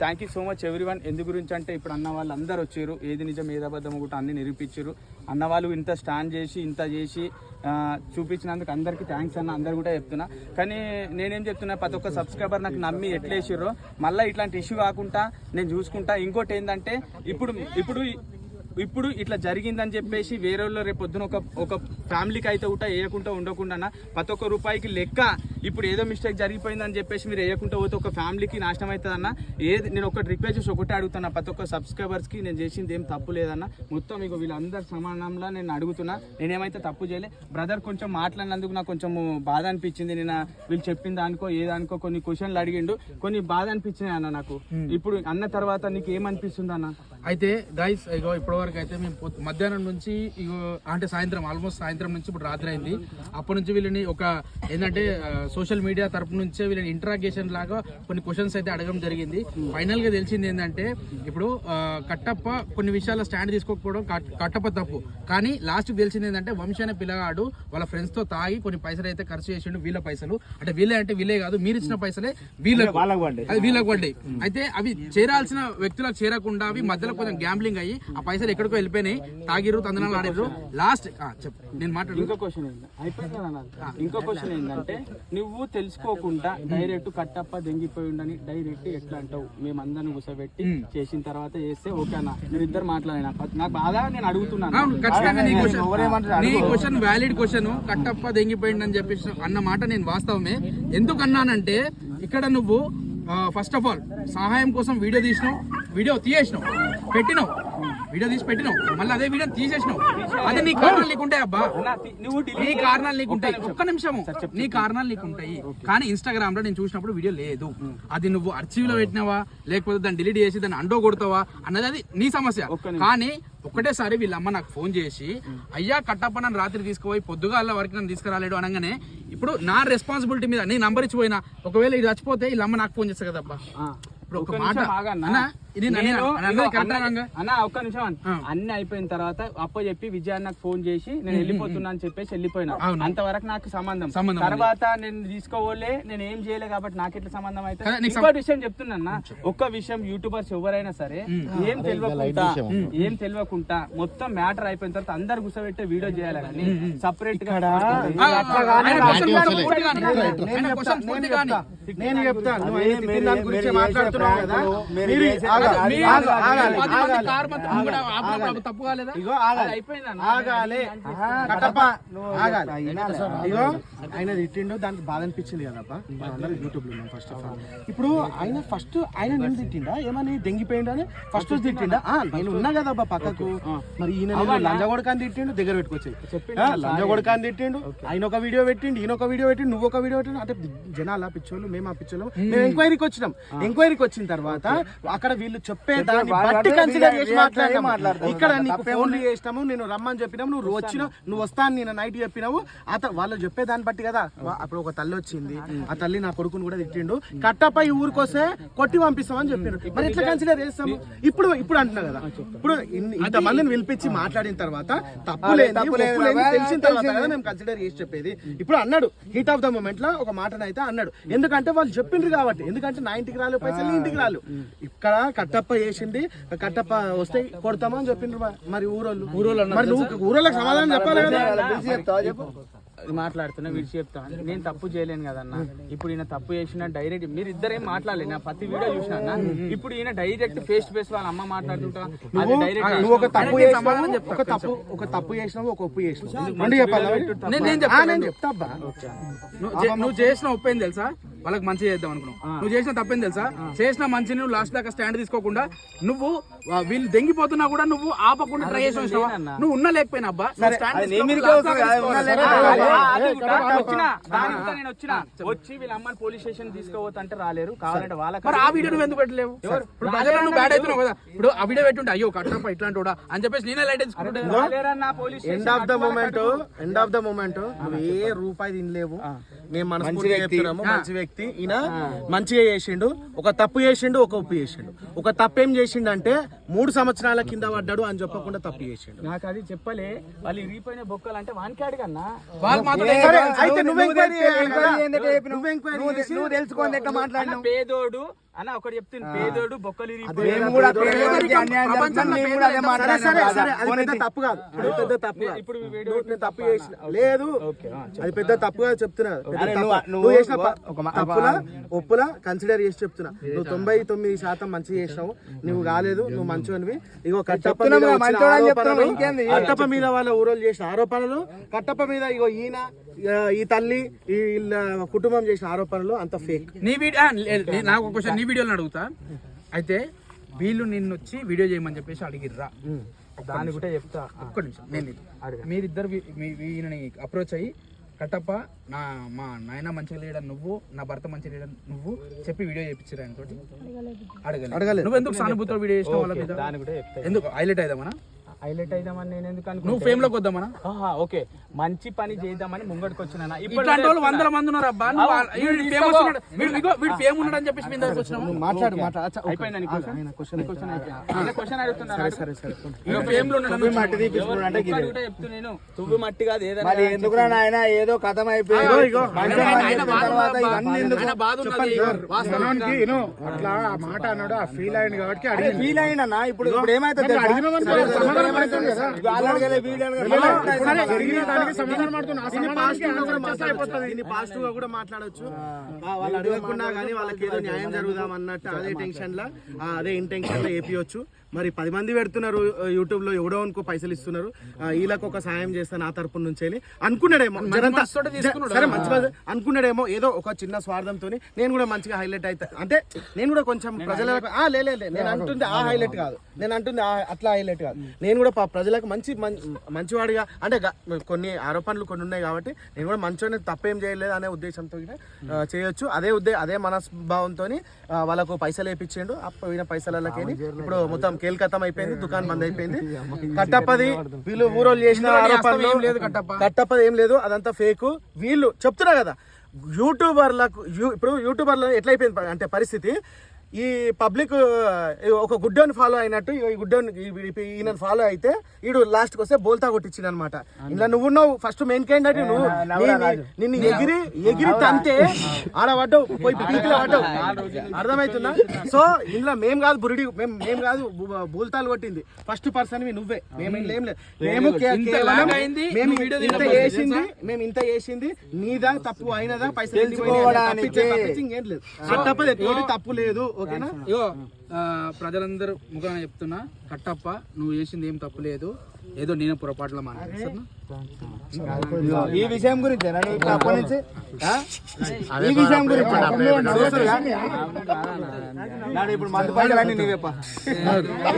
Thank you so much everyone ఎందు గురించి అంటే ఇప్పుడు అన్న వాళ్ళు అందరు వచ్చారు. ఏది నిజం ఏది అబద్ధం కూడా అన్ని నిరూపించారు. అన్న వాళ్ళు ఇంత స్టాండ్ చేసి ఇంత చేసి చూపించినందుకు అందరికీ థ్యాంక్స్ అన్న. అందరు కూడా చెప్తున్నా. కానీ నేనేం చెప్తున్నా ప్రతి ఒక్క సబ్స్క్రైబర్ నాకు నమ్మి ఎట్లా మళ్ళీ ఇట్లాంటి ఇష్యూ కాకుండా నేను చూసుకుంటా. ఇంకోటి ఏంటంటే ఇప్పుడు ఇప్పుడు ఇప్పుడు ఇట్లా జరిగిందని చెప్పేసి వేరే వాళ్ళు రేపు పొద్దున ఒక ఒక ఫ్యామిలీకి అయితే కూడా వేయకుండా ఉండకుండా ప్రతి ఒక్క రూపాయికి లెక్క ఇప్పుడు ఏదో మిస్టేక్ జరిగిపోయిందని చెప్పేసి మీరు వేయకుండా పోతే ఒక ఫ్యామిలీకి నాశనం అవుతుందన్న ఏది నేను ఒకటి రిక్వెస్ట్ చేసి ఒకటే అడుగుతున్నా ప్రతి ఒక్క సబ్స్క్రైబర్స్కి నేను చేసింది ఏం తప్పు లేదన్న మొత్తం ఇక వీళ్ళందరి సమానంలో నేను అడుగుతున్నా నేనేమైతే తప్పు చేయలే. బ్రదర్ కొంచెం మాట్లాడినందుకు నాకు కొంచెం బాధ అనిపించింది నేను వీళ్ళు చెప్పిన దానికో ఏ దానికో కొన్ని క్వశ్చన్లు అడిగిండు. కొన్ని బాధ అనిపించినాయి అన్న నాకు. ఇప్పుడు అన్న తర్వాత నీకు ఏమనిపిస్తుంది అన్న? అయితే గైస్ ఇగో ఇప్పటి వరకు అయితే మేము మధ్యాహ్నం నుంచి ఇగో అంటే సాయంత్రం ఆల్మోస్ట్ సాయంత్రం నుంచి ఇప్పుడు రాత్రి అయింది. అప్పటి నుంచి వీళ్ళని ఒక ఏంటంటే సోషల్ మీడియా తరపు నుంచే వీళ్ళని ఇంటరాగేషన్ లాగా కొన్ని క్వశ్చన్స్ అయితే అడగడం జరిగింది. ఫైనల్గా తెలిసింది ఏంటంటే ఇప్పుడు కట్టప్ప కొన్ని విషయాల్లో స్టాండ్ తీసుకోకపోవడం కట్- కట్టప్ప తప్పు. కానీ లాస్ట్ తెలిసింది ఏంటంటే వంశీ అనే పిల్లగాడు వాళ్ళ ఫ్రెండ్స్తో తాగి కొన్ని పైసలు అయితే ఖర్చు చేసిండు వీళ్ళ పైసలు. అంటే వీళ్ళే అంటే వీళ్ళే కాదు మీరు ఇచ్చిన పైసలే వీళ్ళకు. అది వీళ్ళకి పడ్డాయి అయితే అవి చేరాల్సిన వ్యక్తులకు చేరకుండా అవి మధ్యలో కొంచెం గ్యాంబ్లింగ్ అయ్యి ఆ పైసలు ఎక్కడికో వెళ్ళిపోయినాయి. తాగిరు తందనాలు ఆడిరు లాస్ట్ చెప్పు. నేను మాట్లాడు క్వశ్చన్. ఇంకో క్వశ్చన్ ఏంటంటే నువ్వు తెలుసుకోకుండా డైరెక్ట్ కట్టప్ప దెంగిపోయి ఉండని డైరెక్ట్ ఎట్లా అంటావు? మేమందరిని కూర్చోబెట్టి చేసిన తర్వాత చేస్తే ఓకే అన్న. మీరు ఇద్దరు మాట్లాడినా నాకు బాగా నేను అడుగుతున్నాను. క్వశ్చన్ వ్యాలిడ్ క్వశ్చన్ కట్టప్ప దెంగిపోయింది అని చెప్పేసి అన్న మాట నేను వాస్తవమే. ఎందుకు అన్నానంటే ఇక్కడ నువ్వు ఫస్ట్ ఆఫ్ ఆల్ సహాయం కోసం వీడియో తీసినావు వీడియో తీసేసినావు పెట్టినావు. వీడియో తీసి పెట్టినావు. మళ్ళీ అదే వీడియో తీసేసినావు. అది నీ కారణాలు అబ్బా. తి- నువ్వు delete నీ. కారణాలు నీకు ఉంటాయి ఒక్క నిమిషం. ఒక్క నిమిషము నీ కారణాలు నీకు ఉంటాయి కానీ ఇన్స్టాగ్రామ్లో నేను చూసినప్పుడు వీడియో లేదు. అది నువ్వు అర్చీవ్లో పెట్టినావా? లేకపోతే దాన్ని డిలీట్ చేసి దాన్ని అండో కొడతావా? అన్నది అది నీ సమస్య. కానీ ఒకటేసారి వీళ్ళ అమ్మ నాకు ఫోన్ చేసి అయ్యా కట్టప్ప నన్ను రాత్రి తీసుకుపోయి పొద్దుగాల వరకు నన్ను తీసుకురాలేడు అనగానే ఇప్పుడు నా రెస్పాన్సిబిలిటీ మీద నేను నంబర్ ఇచ్చిపోయినా ఒకవేళ ఇది చచ్చిపోతే వీళ్ళ అమ్మ నాకు ఫోన్ చేస్తా కదబ్బా. ఇప్పుడు ఒక ఒక్క మాట. అన్న, ఒక్క నిమిషం అన్న. అయిపోయిన తర్వాత అప్ప చెప్పి విజయాన్ని నాకు ఫోన్ చేసి నేను వెళ్ళిపోతున్నా అని చెప్పేసి వెళ్ళిపోయినా. అంతవరకు నాకు సంబంధం. తర్వాత నేను తీసుకోవలే నేను ఏం చేయలే కాబట్టి నాకు ఎట్లా సంబంధం అయితే? ఇంకోటి విషయం చెప్తున్నా ఒక్క విషయం యూట్యూబర్స్ ఎవరైనా సరే ఏం తెలియకుండా ఏం తెలియకుండా మొత్తం మ్యాటర్ అయిపోయిన తర్వాత అందరు కూర్చోబెట్టే వీడియో చేయాలి కానీ సపరేట్గా. నేను చెప్తాను కదా మీరు తప్పు కాలేదా? ఇగో ఆగాలి అయిపోయింది? అన్న. ఆగాలి కట్టప్ప. ఆగాలి ఇగో ఆయన తిట్టిండు దానికి బాధ అనిపించింది కదప్ప. అందరం యూట్యూబ్లో ఫస్ట్ ఆఫ్ ఆల్ ఇప్పుడు ఆయన ఫస్ట్ ఆయన నేను తిట్టిండా? ఏమని? దెంగిపోయిండు అని ఫస్ట్ తిట్టిండా? ఆ, నేను ఉన్నా కదబ్బా పక్కకు. మరి ఈయన లంజ కొడకాని తిట్టిండు దగ్గర పెట్టుకొచ్చి ఆ, లంజ కొడకాని తిట్టిండు. ఆయన ఒక వీడియో పెట్టిండు ఈయన ఒక వీడియో పెట్టిండు నువ్వు ఒక వీడియో పెట్టిండు. అంటే జనాల పిచ్చోళ్ళు మేము ఆ పిచ్చోళ్ళు. మేము ఎంక్వైరీకి వచ్చినాం. ఎంక్వైరీకి వచ్చిన తర్వాత అక్కడ వీళ్ళు చెప్పే దాన్ని బట్టి కన్సిడర్ చేసి మాట్లాడతాం ఇక్కడ నీకు ఫోన్లు చేసినాము నేను రమ్మని చెప్పినాము నువ్వు వచ్చినావు నువ్వు వస్తాను నేను నైట్ చెప్పినావు. అత వాళ్ళు చెప్పే దాన్ని బట్టి కదా. అప్పుడు ఒక తల్లి వచ్చింది. ఆ తల్లి నా కొడుకుని కూడా తిట్టిండు. కట్టపై ఊరికి వస్తే కొట్టి పంపిస్తామని చెప్పిండు మరి ఎట్లా కన్సిడర్ చేస్తాము? ఇప్పుడు ఇప్పుడు అంటున్నా కదా. ఇప్పుడు ఇంతమందిని పిలిపించి మాట్లాడిన తర్వాత తప్పు లేదు తెలిసిన తర్వాత కదా మేము కన్సిడర్ చేసి చెప్పేది. ఇప్పుడు అన్నాడు హీట్ ఆఫ్ ద మూమెంట్లో ఒక మాటనైతే అన్నాడు. ఎందుకంటే వాళ్ళు చెప్పిండ్రు కాబట్టి. ఎందుకంటే నా ఇంటికి రాలేదు పైసలు ఇంటికి రాలు ఇక్కడ కట్టప్ప చేసింది. కట్టప్ప వస్తే కొడతామని చెప్పిండ్రు మరి- ఊరోళ్ళు. ఊరోళ్ళు మరి నువ్వు ఊరోళ్ళకి సమాధానం చెప్పాలి కదా. మాట్లాడుతున్నా విడిచి చెప్తా. నేను తప్పు చేయలేను కదన్న ఇప్పుడు ఈయన తప్పు చేసిన డైరెక్ట్ మీరు ఇద్దరేం మాట్లాడలేదు నా ప్రతి వీడియో చూసిన అన్న. ఇప్పుడు ఈయన డైరెక్ట్ ఫేస్ టు ఫేస్ వాళ్ళ అమ్మ మాట్లాడుతుంటా. అది నువ్వు ఒక తప్పు ఒక తప్పు ఒక తప్పు చేసినావు ఒక ఒప్పు చేసినావు. నేను చెప్తా అబ్బా. నువ్వు చే- నువ్వు చేసిన ఒప్పేం తెలుసా? వాళ్ళకి మంచి చేద్దాం అనుకున్నావు నువ్వు చేసిన తప్పేం తెలుసా? చేసిన మంచి నువ్వు లాస్ట్ దాకా స్టాండ్ తీసుకోకుండా నువ్వు వీళ్ళు దెంగిపోతున్నా కూడా నువ్వు ఆపకుండా ట్రై చేసి వచ్చినావా? నువ్వు ఉన్నా లేకపోయినా అబ్బా కూడా వచ్చి వీళ్ళ అమ్మని పోలీస్ స్టేషన్ తీసుకోవద్దంటే రాలేరు కావాలంటే వాళ్ళకి మరి ఆ వీడియో నువ్వు ఎందుకు పెట్టలేవు? ఇప్పుడు నువ్వు బ్యాడ్ అవుతున్నావు కదా. ఇప్పుడు ఆ వీడియో పెట్టుంటే అయ్యో కట్టప్ప ఇట్లాంటి వాడా అని చెప్పేసి నేనే light end of the moment end of the moment నువ్వు ఏ రూపాయి తినలేవు. మేము మనస్ఫూర్తిగా చెప్తున్నాము మంచి వ్యక్తి. ఈయన మంచిగా చేసిండు ఒక తప్పు చేసిండు ఒక ఉప్పు చేసిండు. ఒక తప్పు ఏం చేసిండు అంటే మూడు సంవత్సరాల కింద పడ్డాడు అని చెప్పకుండా తప్పు చేసిండు. నాకు అది చెప్పలే. వాళ్ళు ఇరిగిపోయిన బొక్కలు అంటే వానికి అడిగన్నా వాళ్ళు మాత్రం సరే, అయితే నువ్వు ఎంక్వైరీ? నువ్వు ఎంక్వైరీ నువ్వు తెలుసుకోండి పేదోడు అన్న ఒకటి చెప్తుంది పేదోడు బొక్కలు తప్పు కాదు. పెద్ద తప్పు. ఇప్పుడు నేను తప్పు చేసిన లేదు. అది పెద్ద తప్పుగా చెప్తున్నా. నువ్వు- చేసిన తప్పులా ఒప్పులా కన్సిడర్ చేసి చెప్తున్నా. నువ్వు తొంభై తొమ్మిది శాతం మంచిగా చేసినావు. నువ్వు కాలేదు నువ్వు మంచివనివి ఇగో కట్టప్ప? కట్టప్ప మీద వాళ్ళ ఊరోళ్ళు చేసిన ఆరోపణలు కట్టప్ప మీద ఇగో ఈయన ఈ తల్లి ఈ వీళ్ళ కుటుంబం చేసిన ఆరోపణలు అంత ఫేక్ నీ వీడియో నాకు ఒక క్వశ్చన్ నీ వీడియోలో అడుగుతా. అయితే వీళ్ళు నిన్ను వచ్చి వీడియో చేయమని చెప్పేసి అడిగిర్రా. దాన్ని కూడా చెప్తా. ఒక్క నిమిషం. నేను. మీరిద్దరు వీ- మీ ఈయనని అప్రోచ్ అయ్యి కట్టప్ప నా మా నాయన మంచిగా లేడని నువ్వు నా భర్త మంచిగా లేడని నువ్వు చెప్పి వీడియో చేయించారు ఆయన తోటి అడగలేదు. అడగలేదు. నువ్వు ఎందుకు సానుభూతితో వీడియో చేసినావు వాళ్ళ మీద? ఎందుకు? హైలైట్ అయిదామనా? హైలైట్ అయిదామని నేను ఎందుకు నువ్వు అనుకుంటా ఫేమ్లోకి వద్దామనా ఆహా, ఓకే. మంచి పని చేద్దామని ముంగడికి వచ్చిన ఇట్లాంటి వాళ్ళు వందల మంది ఉన్నారు అబ్బా నువ్వు వీడు famous ఉన్నాడు. వీడు ఫేమ్ ఉన్నాడు అని చెప్పేసి మీ దగ్గరకు వచ్చినావు? మాట్లాడు మాట్లాడు. అయిపోయిందా నీ question? నీ question అయిపోయిందా? క్వశ్చన్ అడుగుతున్నా సరే సరే ఇగో ఫేమ్లో ఉన్నాడు మట్టి తీపిస్తున్నాడు అంటే గిరి. నేను. తువ్వి మట్టి కాదు ఏదైనా మరి ఎందుకురా నాయన? ఏదో కథం అయిపోయింది ఇగో, తర్వాత ఉన్నది ఇవన్నీ. ఎందుకు? బాధ ఉన్నది. వాస్తవం. మనోనికి ఇను అట్లా ఆ మాట అన్నాడు ఆ ఫీల్ అయింది కాబట్టి ఫీల్ అయినా ఇప్పుడు ఇప్పుడు ఏమైతుంది పాజిటివ్గా కూడా మాట్లాడొచ్చు. వాళ్ళు అడగకుండా కానీ వాళ్ళకి ఏదో న్యాయం జరుగుదాం అన్నట్టు అదే టెన్షన్ లా అదే ఇంటెన్షన్లో ఏపీయొచ్చు. మరి పది మంది పెడుతున్నారు యూట్యూబ్లో ఎవడో అనుకో పైసలు ఇస్తున్నారు. వీళ్ళకి ఒక సాయం చేస్తాను ఆ తరపు నుంచి అనుకున్నాడేమో. సరే మంచి అనుకున్నాడేమో ఏదో ఒక చిన్న స్వార్థంతో నేను కూడా మంచిగా హైలైట్ అవుతా అంటే నేను కూడా కొంచెం ప్రజలకు ఆ, లే లే, లే. నేను అంటుంది ఆ హైలైట్ కాదు. నేను అంటుంది అట్లా హైలైట్ కాదు. నేను కూడా ప- ప్రజలకు మంచి మంచివాడిగా అంటే కొన్ని ఆరోపణలు కొన్ని ఉన్నాయి కాబట్టి నేను కూడా మంచిగా తప్పేం చేయలేదు అనే ఉద్దేశంతో కూడా, చేయొచ్చు. అదే ఉద్దే అదే మనస్భావంతో వాళ్ళకు పైసలు వేపించిండు ఆ పోయిన పైసలకి ఇప్పుడు మొత్తం కేల్కతం అయిపోయింది దుకాణం బంద్ అయిపోయింది. కట్టప్పది వీళ్ళు ఊరోళ్ళు చేసిన ఆరోపణలు. కట్టప్పది ఏం లేదు అదంతా ఫేక్. వీళ్ళు చెప్తున్నా కదా యూట్యూబర్లకు ఇప్పుడు యూట్యూబర్లు ఎట్లయిపోయింది అంటే పరిస్థితి ఈ పబ్లిక్ ఒక గుడ్డోని ఫాలో అయినట్టు ఈ గుడ్డోని ఈయన ఫాలో అయితే వీడు లాస్ట్కి వస్తే బోల్తా కొట్టించింది అనమాట ఇలా నువ్వు ఉన్నావు ఫస్ట్ మెయిన్ క్యాండిడేట్ నువ్వు. నిన్ను ఎగిరి ఎగిరి తంతే ఆడ పడ్డావు పోయి పీకిలో పడ్డావు. అర్థమవుతుందా? సో ఇందులో మేం కాదు బురిడి మేము మేము కాదు బూల్తాలు కొట్టింది. ఫస్ట్ పర్సన్ నువ్వు. మేమేం లేం లేదు మేము. ఇంత అయింది, మేము ఇంత తీయకపోతే చేసింది మేము ఇంత చేసింది నీదా తప్పు అయినదా పైసలు ఏం లేదు. తప్పు లేదు. ఓకేనా? ఇగో ప్రజలందరూ ముఖాన చెప్తున్నా కట్టప్ప నువ్వు చేసింది ఏం తప్పు లేదు. ఏదో నేను పొరపాటులో మాట్లాడుతున్నా ఈ విషయం గురించి అప్పటి నుంచి ఆ? ఈ విషయం గురించి నాడు ఇప్పుడు మందు పైసలు అన్ని నీవేపా